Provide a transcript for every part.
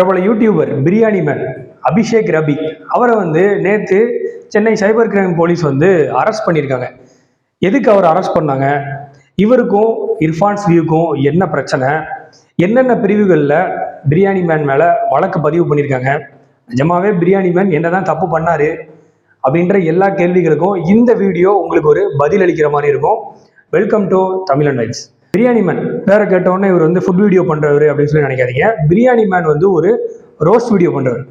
பிரபல YouTuber biryani man Abhishek Rabi. அவரை வந்து நேற்று சென்னை சைபர் கிரைம் போலீஸ் வந்து அரெஸ்ட் பண்ணியிருக்காங்க எதுக்கு அவர் அரெஸ்ட் பண்ணாங்க? இவருக்கும் இர்ஃபான்ஸ் வியூக்கும் என்ன பிரச்சனை? என்னென்ன பிரிவுகளில் பிரியாணி மேன் மேலே வழக்கு பதிவு பண்ணியிருக்காங்க நிஜமாவே பிரியாணி மேன் என்னதான் தப்பு பண்ணாரு? அப்படின்ற எல்லா கேள்விகளுக்கும் இந்த வீடியோ உங்களுக்கு ஒரு பதில் அளிக்கிற மாதிரி இருக்கும். வெல்கம் டு தமிழன் வைட்ஸ் பிரியாணி மேன் வேற கேட்டோன்னே இவர் வந்து ஃபுட் வீடியோ பண்றவர் அப்படின்னு சொல்லி நினைக்காதீங்க. பிரியாணி மேன் வந்து ஒரு ரோஸ்ட் வீடியோ பண்றவர்.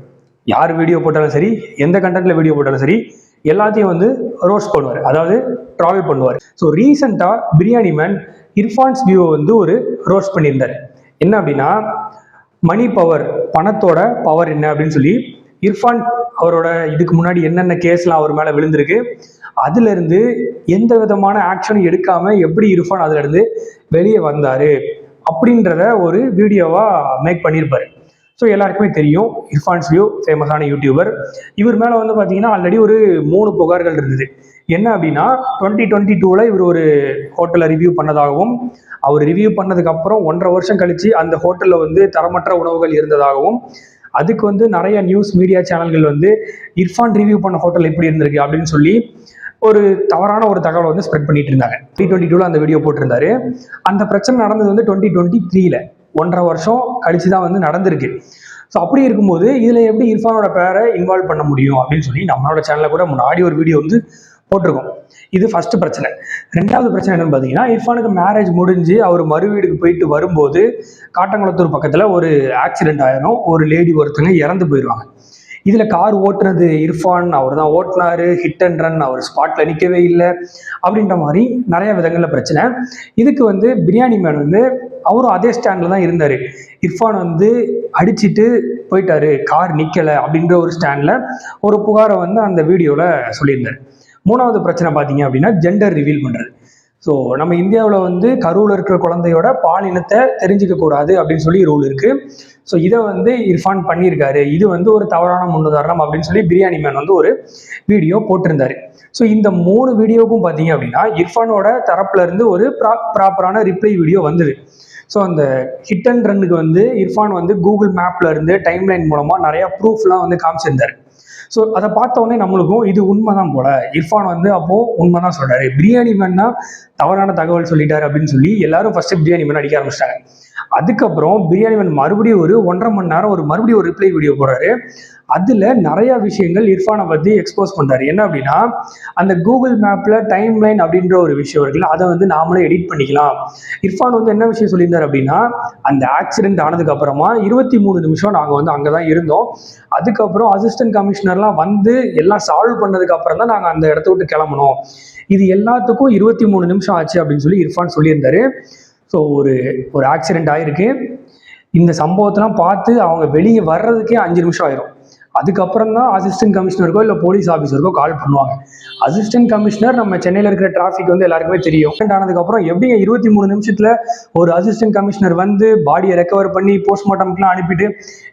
யார் வீடியோ போட்டாலும் சரி எந்த கண்டென்ட்ல வீடியோ போட்டாலும் சரி எல்லாத்தையும் வந்து ரோஸ்ட் பண்ணுவார். அதாவது ட்ராவல் பண்ணுவார். ஸோ ரீசெண்டாக பிரியாணி மேன் இர்ஃபான்ஸ் வியூவை வந்து ஒரு ரோஸ்ட் பண்ணியிருந்தார். என்ன அப்படின்னா மணி பவர் பணத்தோட பவர் என்ன அப்படின்னு சொல்லி இர்ஃபான் அவரோட இதுக்கு முன்னாடி என்னென்ன கேஸ்லாம் அவர் மேலே விழுந்திருக்கு அதுலேருந்து எந்த விதமான ஆக்ஷனும் எடுக்காம எப்படி இர்ஃபான் அதுலேருந்து வெளியே வந்தார் அப்படின்றத ஒரு வீடியோவாக மேக் பண்ணியிருப்பார். ஸோ எல்லாருக்குமே தெரியும் இர்ஃபான்ஸ் வியூ ஃபேமஸான யூடியூபர் இவர் மேலே வந்து பார்த்தீங்கன்னா ஆல்ரெடி ஒரு மூணு புகார்கள் இருந்தது. என்ன அப்படின்னா டுவெண்ட்டி டுவெண்ட்டி டூவில் இவர் ஒரு ஹோட்டலில் ரிவ்யூ பண்ணதாகவும் அவர் ரிவ்யூ பண்ணதுக்கப்புறம் ஒன்றரை வருஷம் கழித்து அந்த ஹோட்டலில் வந்து தரமற்ற உணவுகள் இருந்ததாகவும் அதுக்கு வந்து நிறைய நியூஸ் மீடியா சேனல்கள் வந்து இர்ஃபான் ரிவ்யூ பண்ண ஹோட்டல் எப்படி இருந்திருக்கு அப்படின்னு சொல்லி ஒரு தவறான ஒரு தகவலை வந்து ஸ்ப்ரெட் பண்ணிட்டு இருந்தாங்க. த்ரீ டுவெண்ட்டி டூவில் அந்த வீடியோ போட்டிருந்தாரு. அந்த பிரச்சனை நடந்தது வந்து டுவெண்ட்டி டுவெண்ட்டி த்ரீல ஒன்றரை வருஷம் கழிச்சு தான் வந்து நடந்திருக்கு. ஸோ அப்படி இருக்கும்போது இதில் எப்படி இர்ஃபானோட பேரை இன்வால்வ் பண்ண முடியும் அப்படின்னு சொல்லி நம்மளோட சேனலில் கூட முன்னாடி ஒரு வீடியோ வந்து போட்டிருக்கோம். இது ஃபர்ஸ்ட் பிரச்சனை. ரெண்டாவது பிரச்சனை என்னன்னு பார்த்தீங்கன்னா இர்ஃபானுக்கு மேரேஜ் முடிஞ்சு அவர் மறு வீடுக்கு போயிட்டு வரும்போது காட்டங்குளத்தூர் பக்கத்தில் ஒரு ஆக்சிடென்ட் ஆயிரும். ஒரு லேடி ஒருத்தங்க இறந்து போயிடுவாங்க இதில் கார் ஓட்டுனது இர்ஃபான். அவர் தான் ஓட்டினாரு. ஹிட் அண்ட் ரன் அவர் ஸ்பாட்டில் நிற்கவே இல்லை. அப்படின்ற மாதிரி நிறைய விதங்களில் பிரச்சனை. இதுக்கு வந்து பிரியாணி மேன் வந்து அவரும் அதே ஸ்டாண்டில் தான் இருந்தார். இர்ஃபான் வந்து அடிச்சுட்டு போயிட்டாரு. கார் நிற்கலை அப்படின்ற ஒரு ஸ்டாண்டில் ஒரு புகாரை வந்து அந்த வீடியோவில் சொல்லியிருந்தார். மூணாவது பிரச்சனை பார்த்தீங்க அப்படின்னா ஜெண்டர் ரிவீல் பண்ணுறது ஸோ நம்ம இந்தியாவில் வந்து கருவில் இருக்கிற குழந்தையோட பாலினத்தை தெரிஞ்சுக்க கூடாது அப்படின்னு சொல்லி ரூல் இருக்கு. ஸோ இதை வந்து இர்ஃபான் பண்ணியிருக்காரு. இது வந்து ஒரு தவறான முன்னுதாரணம் அப்படின்னு சொல்லி பிரியாணி மேன் வந்து ஒரு வீடியோ போட்டிருந்தாரு. ஸோ இந்த மூணு வீடியோவுக்கும் பார்த்தீங்க அப்படின்னா இர்ஃபானோட தரப்புல இருந்து ஒரு ப்ரா ப்ராப்பரான ரிப்ளை வீடியோ வந்தது. ஸோ அந்த ஹிட் அண்ட் ரன்னுக்கு வந்து இர்ஃபான் வந்து கூகுள் மேப்ல இருந்து டைம்லைன் மூலமாக நிறையா ப்ரூஃப்லாம் வந்து காமிச்சிருந்தாரு. ஸோ அதை பார்த்த உடனே நம்மளுக்கும் இது உண்மைதான் போல. இர்ஃபான் வந்து அப்போ உண்மைதான் சொல்றாரு. பிரியாணி மேன்னா தவறான தகவல் சொல்லிட்டாரு அப்படின்னு சொல்லி எல்லாரும் ஃபர்ஸ்ட் பிரியாணி மேன் அடிக்க ஆரம்பிச்சிட்டாங்க. அதுக்கப்புறம் பிரியாணி மேன் மறுபடியும் ஒரு ஒன்றரை மணி நேரம் ஒரு மறுபடியும் ஒரு ரிப்ளை வீடியோ போடுறாரு அதுல நிறைய விஷயங்கள் இர்ஃபானை பத்தி எக்ஸ்போஸ் பண்றாரு. என்ன அப்படின்னா அந்த கூகுள் மேப்ல டைம் லைன் அப்படின்ற ஒரு விஷயம் இருக்குல்ல அதை வந்து நாமளே எடிட் பண்ணிக்கலாம். இர்ஃபான் வந்து என்ன விஷயம் சொல்லியிருந்தார் அப்படின்னா அந்த ஆக்சிடென்ட் ஆனதுக்கு அப்புறமா இருபத்தி மூணு நிமிஷம் நாங்கள் வந்து அங்கே தான் இருந்தோம். அதுக்கப்புறம் அசிஸ்டன்ட் கமிஷனர்லாம் வந்து எல்லாம் சால்வ் பண்ணதுக்கு அப்புறம் தான் நாங்கள் அந்த இடத்த விட்டு கிளம்பணும் இது எல்லாத்துக்கும் இருபத்தி மூணு நிமிஷம் ஆச்சு அப்படின்னு சொல்லி இர்ஃபான் சொல்லியிருந்தாரு. ஸோ ஒரு ஒரு ஆக்சிடெண்ட் ஆகிருக்கு இந்த சம்பவத்தெல்லாம் பார்த்து அவங்க வெளியே வர்றதுக்கே அஞ்சு நிமிஷம் ஆயிரும். அதுக்கப்புறம் தான் அசிஸ்டன்ட் கமிஷனருக்கோ இல்லை போலீஸ் ஆஃபீஸருக்கோ கால் பண்ணுவாங்க. அசிஸ்டன்ட் கமிஷனர் நம்ம சென்னையில் இருக்கிற டிராஃபிக் வந்து எல்லாருக்குமே தெரியும். Accident ஆனதுக்கப்புறம் எப்படிங்க இருபத்தி மூணு நிமிஷத்தில் ஒரு அசிஸ்டன்ட் கமிஷனர் வந்து பாடியை ரெக்கவர் பண்ணி போஸ்ட்மார்ட்டம்க்குலாம் அனுப்பிட்டு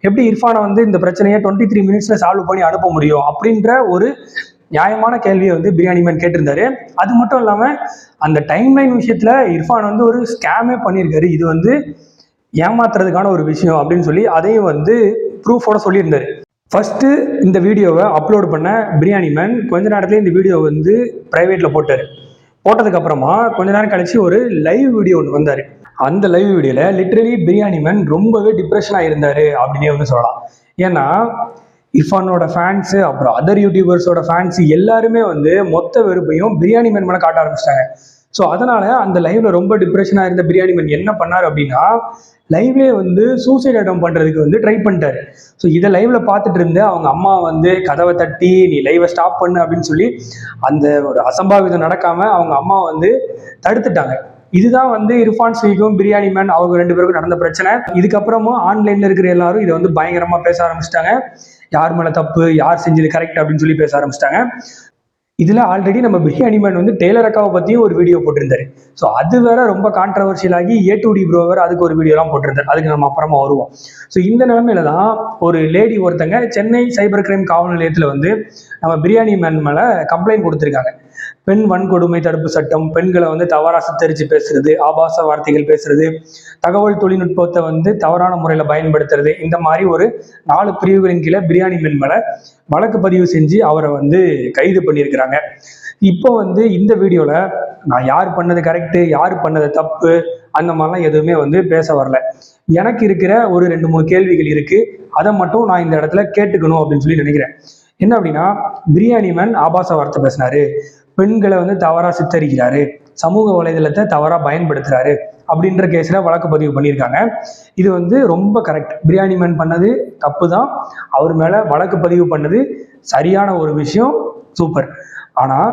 எப்படி இர்ஃபானை வந்து இந்த பிரச்சனையை டுவெண்ட்டி த்ரீ மினிட்ஸில் சால்வ் பண்ணி அனுப்ப முடியும் அப்படின்ற ஒரு நியாயமான கேள்வியை வந்து பிரியாணி மேன் கேட்டிருந்தாரு. அது மட்டும் இல்லாமல் அந்த டைம்லைன் விஷயத்தில் இர்ஃபான் வந்து ஒரு ஸ்கேமே பண்ணியிருக்காரு. இது வந்து ஏமாத்துறதுக்கான ஒரு விஷயம் அப்படின்னு சொல்லி அதையும் வந்து ப்ரூஃபோட சொல்லியிருந்தாரு. ஃபஸ்ட்டு இந்த வீடியோவை அப்லோட் பண்ண பிரியாணி மேன் கொஞ்ச நேரத்துல இந்த வீடியோ வந்து ப்ரைவேட்டில் போட்டார். போட்டதுக்கு அப்புறமா கொஞ்ச நேரம் கழிச்சு ஒரு லைவ் வீடியோ ஒன்று வந்தார். அந்த லைவ் வீடியோவில் லிட்ரலி பிரியாணி மேன் ரொம்பவே டிப்ரெஷனாக இருந்தார் அப்படின்னே வந்து சொல்லலாம். ஏன்னா இர்ஃபானோட ஃபேன்ஸு அப்புறம் அதர் யூடியூபர்ஸோட ஃபேன்ஸ் எல்லாருமே வந்து மொத்த வெறுப்பையும் பிரியாணி மேன் மேலே காட்ட ஆரம்பிச்சிட்டாங்க. ஸோ அதனால அந்த லைவ்ல ரொம்ப டிப்ரெஷனாக இருந்த பிரியாணி மேன் என்ன பண்ணார் அப்படின்னா லைவ்லேயே வந்து சூசைட் அட்டம் பண்ணுறதுக்கு வந்து ட்ரை பண்ணிட்டாரு. ஸோ இதை லைவ்ல பார்த்துட்டு இருந்து அவங்க அம்மா வந்து கதவை தட்டி நீ லைவை ஸ்டாப் பண்ணு அப்படின்னு சொல்லி அந்த ஒரு அசம்பாவிதம் நடக்காம அவங்க அம்மா வந்து தடுத்துட்டாங்க. இதுதான் வந்து இர்ஃபான் ஸ்வீக்கும் பிரியாணி மேன் அவங்க ரெண்டு பேருக்கும் நடந்த பிரச்சனை. இதுக்கப்புறமும் ஆன்லைன்ல இருக்கிற எல்லாரும் இதை வந்து பயங்கரமா பேச ஆரம்பிச்சிட்டாங்க. யார் மேல தப்பு யார் செஞ்சது கரெக்ட் அப்படின்னு சொல்லி பேச ஆரம்பிச்சிட்டாங்க. இதுல ஆல்ரெடி நம்ம பிரியாணி மேன் வந்து டெய்லர் அக்காவை பத்தியும் ஒரு வீடியோ போட்டிருந்தாரு. ஸோ அது வேற ரொம்ப கான்ட்ரவர்ஷியல் ஆகி ஏ டு டி ப்ரோவர் அதுக்கு ஒரு வீடியோலாம் போட்டிருந்தார். அதுக்கு நம்ம அப்புறமா வருவோம். ஸோ இந்த நிலைமையில தான் ஒரு லேடி ஒருத்தங்க சென்னை சைபர் கிரைம் காவல் நிலையத்தில் வந்து நம்ம பிரியாணி மேன் மேல கம்ப்ளைண்ட் கொடுத்துருக்காங்க. பெண் வன்கொடுமை தடுப்பு சட்டம் பெண்களை வந்து தவறாக சித்தரித்து பேசுறது ஆபாச வார்த்தைகள் பேசுறது தகவல் தொழில்நுட்பத்தை வந்து தவறான முறையில் பயன்படுத்துறது இந்த மாதிரி ஒரு நாலு பிரிவுகளின் கீழே பிரியாணி மென் மேலே வழக்கு பதிவு செஞ்சு அவரை வந்து கைது பண்ணியிருக்கிறாங்க. இப்போ வந்து இந்த வீடியோவில் நான் யார் பண்ணது கரெக்டு யார் பண்ணது தப்பு அந்த மாதிரிலாம் எதுவுமே வந்து பேச வரல. எனக்கு இருக்கிற ஒரு ரெண்டு மூணு கேள்விகள் இருக்கு. அதை மட்டும் நான் இந்த இடத்துல கேட்டுக்கணும் அப்படின்னு சொல்லி நினைக்கிறேன். என்ன அப்படின்னா பிரியாணி மேன் ஆபாச வார்த்தை பேசினாரு. பெண்களை வந்து தவறா சித்தரிக்கிறாரு. சமூக வலைதளத்தை தவறா பயன்படுத்துறாரு. அப்படின்ற கேஸில் வழக்கு பதிவு பண்ணியிருக்காங்க. இது வந்து ரொம்ப கரெக்ட் பிரியாணி மேன் பண்ணது தப்பு தான் அவர் மேலே வழக்கு பதிவு பண்ணது சரியான ஒரு விஷயம் சூப்பர் ஆனால்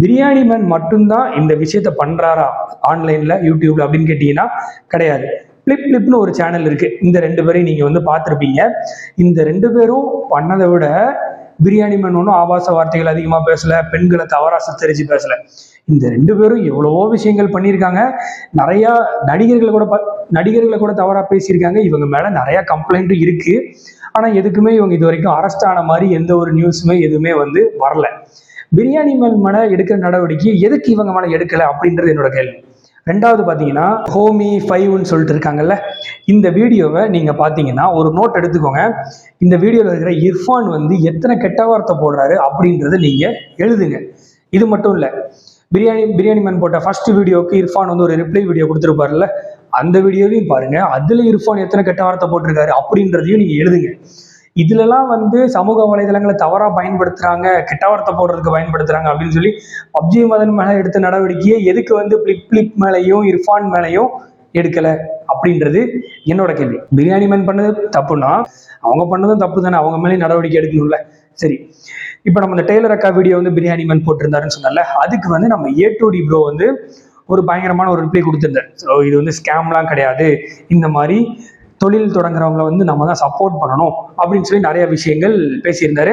பிரியாணி மேன் மட்டும்தான் இந்த விஷயத்த பண்ணுறாரா ஆன்லைனில் யூடியூப்ல அப்படின்னு கேட்டிங்கன்னா கிடையாது. பிளிப் பிளிப்னு ஒரு சேனல் இருக்கு. இந்த ரெண்டு பேரையும் நீங்கள் வந்து பார்த்துருப்பீங்க. இந்த ரெண்டு பேரும் பண்ணதை விட பிரியாணி மேன் ஒன்றும் ஆபாச வார்த்தைகள் அதிகமாக பேசலை பெண்களை தவறாக சித்தரிச்சு பேசலை. இந்த ரெண்டு பேரும் எவ்வளவோ விஷயங்கள் பண்ணியிருக்காங்க. நிறையா நடிகர்களை கூட ப- நடிகர்களை கூட தவறாக பேசியிருக்காங்க. இவங்க மேலே நிறைய கம்ப்ளைண்ட்டும் இருக்கு. ஆனால் எதுக்குமே இவங்க இது வரைக்கும் அரெஸ்ட் ஆன மாதிரி எந்த ஒரு நியூஸுமே எதுவுமே வந்து வரல. பிரியாணி மேல் மேலே எடுக்கிற நடவடிக்கை எதுக்கு இவங்க மேலே எடுக்கலை அப்படின்றது என்னோட கேள்வி. ரெண்டாவது பார்த்தீங்கன்னா ஹோமி ஃபைவ்னு சொல்லிட்டு இருக்காங்கல்ல இந்த வீடியோவை நீங்கள் பார்த்தீங்கன்னா ஒரு நோட் எடுத்துக்கோங்க. இந்த வீடியோவில் இருக்கிற இர்ஃபான் வந்து எத்தனை கெட்ட வார்த்தை போடுறாரு அப்படின்றத நீங்கள் எழுதுங்க. இது மட்டும் இல்லை பிரியாணி பிரியாணி மேன் போட்ட ஃபர்ஸ்ட் வீடியோக்கு இர்ஃபான் வந்து ஒரு ரிப்ளை வீடியோ கொடுத்துருப்பாருல்ல அந்த வீடியோவையும் பாருங்க. அதில் இர்ஃபான் எத்தனை கெட்ட வார்த்தை போட்டிருக்காரு அப்படின்றதையும் நீங்கள் எழுதுங்க. இதுலலாம் வந்து சமூக வலைதளங்களை தவறாக பயன்படுத்துறாங்க கெட்ட வார்த்தை போடுறதுக்கு பயன்படுத்துறாங்க அப்படின்னு சொல்லி பப்ஜி மதன் மேலே எடுத்த நடவடிக்கையை எதுக்கு வந்து பிளிப் பிளிப் மேலேயும் இர்ஃபான் மேலேயும் எடுக்கல அப்படின்றது என்னோட கேள்வி. பிரியாணி மேன் பண்ணது தப்புனா அவங்க பண்ணதும் தப்பு தானே அவங்க மேலேயும் நடவடிக்கை எடுக்கணும்ல. சரி. இப்போ நம்ம இந்த டெய்லர் அக்கா வீடியோ வந்து பிரியாணி மேன் போட்டிருந்தாருன்னு சொன்னால அதுக்கு வந்து நம்ம ஏ டு டி ப்ரோ வந்து ஒரு பயங்கரமான ஒரு ரிப்ளை கொடுத்துருந்தார். ஸோ இது வந்து ஸ்கேம்லாம் கிடையாது. இந்த மாதிரி தொழில் தொடங்குறவங்கள வந்து நம்ம தான் சப்போர்ட் பண்ணணும் அப்படின்னு சொல்லி நிறைய விஷயங்கள் பேசியிருந்தாரு.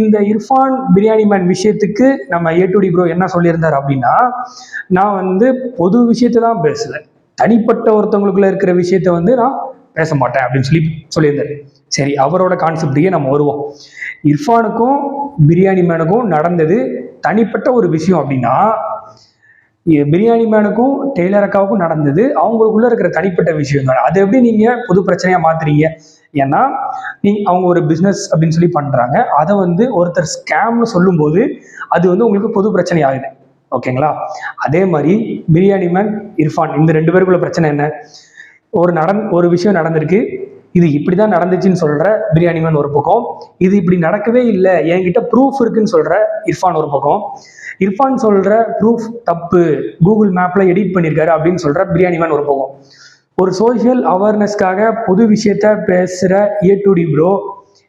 இந்த இர்ஃபான் பிரியாணி மேன் விஷயத்துக்கு நம்ம ஏ டு டி ப்ரோ என்ன சொல்லியிருந்தார் அப்படின்னா நான் வந்து பொது விஷயத்தை தான் பேசல தனிப்பட்ட ஒருத்தவங்களுக்குள்ள இருக்கிற விஷயத்த வந்து நான் பேச மாட்டேன் அப்படின்னு சொல்லி சொல்லியிருந்தாரு. சரி அவரோட கான்செப்டுக்கே நம்ம வருவோம். இர்ஃபானுக்கும் பிரியாணி மேனுக்கும் நடந்தது தனிப்பட்ட ஒரு விஷயம் அப்படின்னா பிரியாணி மேனுக்கும் டெய்லர் அக்காவுக்கும் நடந்தது. அவங்களுக்குள்ள இருக்கிற தனிப்பட்ட விஷயங்கள். அதை எப்படி நீங்க பொது பிரச்சனையா மாத்துறீங்க? ஏன்னா நீ அவங்க ஒரு பிஸ்னஸ் அப்படின்னு சொல்லி பண்றாங்க. அதை வந்து ஒருத்தர் ஸ்கேம்னு சொல்லும்போது அது வந்து உங்களுக்கு பொது பிரச்சனை ஆகுது. ஓகேங்களா? அதே மாதிரி பிரியாணி மேன் இர்ஃபான் இந்த ரெண்டு பேருக்குள்ள பிரச்சனை என்ன? ஒரு நடந் ஒரு விஷயம் நடந்திருக்கு. இது இப்படி தான் நடந்துச்சுன்னு சொல்ற பிரியாணி மேன் ஒரு பக்கம். இது இப்படி நடக்கவே இல்லை. என்கிட்ட ப்ரூஃப் இருக்குன்னு சொல்ற இர்ஃபான் ஒரு பக்கம். இர்ஃபான் சொல்ற ப்ரூஃப் தப்பு. கூகுள் மேப்ல எடிட் பண்ணியிருக்காரு அப்படின்னு சொல்ற பிரியாணிமேன் ஒரு பக்கம். ஒரு சோஷியல் அவேர்னஸ்க்காக பொது விஷயத்த பேசுற ஏ டு டி ப்ரோ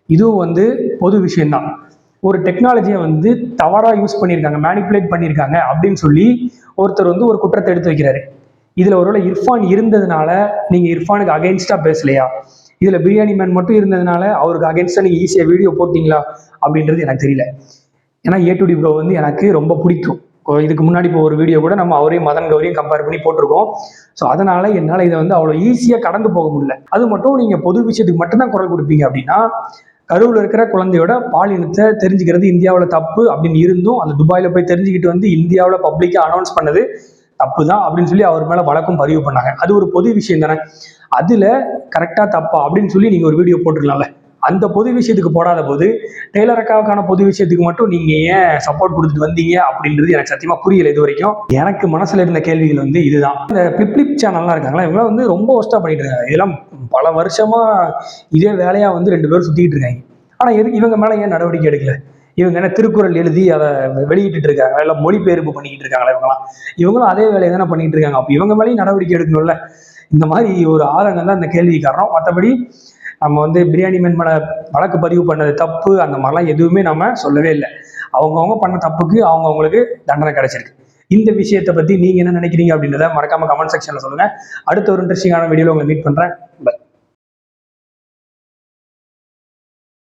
இதுவும் வந்து பொது விஷயம்தான். ஒரு டெக்னாலஜியை வந்து தவறாக யூஸ் பண்ணியிருக்காங்க மேனிப்புலேட் பண்ணியிருக்காங்க அப்படின்னு சொல்லி ஒருத்தர் வந்து ஒரு குற்றத்தை எடுத்து வைக்கிறாரு. இதில் ஒருவேளை இர்ஃபான் இருந்ததுனால நீங்கள் இர்ஃபானுக்கு அகைன்ஸ்டாக பேசலையா? இதில் பிரியாணி மேன் மட்டும் இருந்ததுனால அவருக்கு அகைன்ஸ்டாக நீங்கள் ஈஸியாக வீடியோ போட்டிங்களா? அப்படின்றது எனக்கு தெரியல. ஏன்னா ஏ டு டி ப்ரோ வந்து எனக்கு ரொம்ப பிடிக்கும். இதுக்கு முன்னாடி இப்போ ஒரு வீடியோ கூட நம்ம அவரையும் மதன் கௌரியும் கம்பேர் பண்ணி போட்டிருக்கோம். ஸோ அதனால என்னால் இதை வந்து அவ்வளோ ஈஸியாக கடந்து போக முடியல. அது மட்டும் நீங்கள் பொது விஷயத்துக்கு மட்டும்தான் குரல் கொடுப்பீங்க அப்படின்னா கருவில் இருக்கிற குழந்தையோட பாலினத்தை தெரிஞ்சுக்கிறது இந்தியாவில் தப்பு அப்படின்னு இருந்தும் அந்த துபாயில் போய் தெரிஞ்சுக்கிட்டு வந்து இந்தியாவில் பப்ளிக்காக அனௌன்ஸ் பண்ணது தப்பு தான் அப்படின்னு சொல்லி அவர் மேலே வழக்கம் பதிவு பண்ணாங்க. அது ஒரு பொது விஷயம் தானே? அதில் கரெக்டாக தப்பா அப்படின்னு சொல்லி நீங்கள் ஒரு வீடியோ போட்டுக்கலாம்ல அந்த பொது விஷயத்துக்கு போடாத போது டெய்லர் அக்காவுக்கான பொது விஷயத்துக்கு மட்டும் நீங்க ஏன் சப்போர்ட் கொடுத்துட்டு வந்தீங்க அப்படின்றது எனக்கு சத்தியமா புரியல இது வரைக்கும் எனக்கு மனசுல இருந்த கேள்விகள் வந்து இதுதான். இந்த பிப்ளிப் சேனல்லாம் இருக்காங்களா இவங்க வந்து ரொம்ப ஒஸ்டா பண்ணிட்டு இருக்காங்க. இதெல்லாம் பல வருஷமா இதே வேலையா வந்து ரெண்டு பேரும் சுத்திட்டு இருக்காங்க. ஆனா இவங்க மேல ஏன் நடவடிக்கை எடுக்கல? இவங்க என்ன திருக்குறள் எழுதி அதை வெளியிட்டு இருக்காங்க. இல்ல மொழிபெயர்ப்பு பண்ணிக்கிட்டு இருக்காங்களா இவங்களாம் இவங்களும் அதே வேலையை தானே பண்ணிட்டு இருக்காங்க. அப்போ இவங்க மேலேயும் நடவடிக்கை எடுக்கணும்ல? இந்த மாதிரி ஒரு ஆதங்கம் தான் இந்த கேள்வி காரணம் மற்றபடி நம்ம வந்து பிரியாணி மேன் மேல வழக்கு பதிவு பண்ணது தப்பு அந்த மாதிரிலாம் எதுவுமே நம்ம சொல்லவே இல்லை. அவங்கவுங்க பண்ண தப்புக்கு அவங்கவுங்களுக்கு தண்டனை கிடைச்சிருக்கு. இந்த விஷயத்தை பற்றி நீங்கள் என்ன நினைக்கிறீங்க அப்படின்றத மறக்காம கமெண்ட் செக்ஷனில் சொல்லுங்க. அடுத்த ஒரு இன்ட்ரெஸ்டிங்கான வீடியோவில் உங்களை மீட் பண்ணுறேன் பை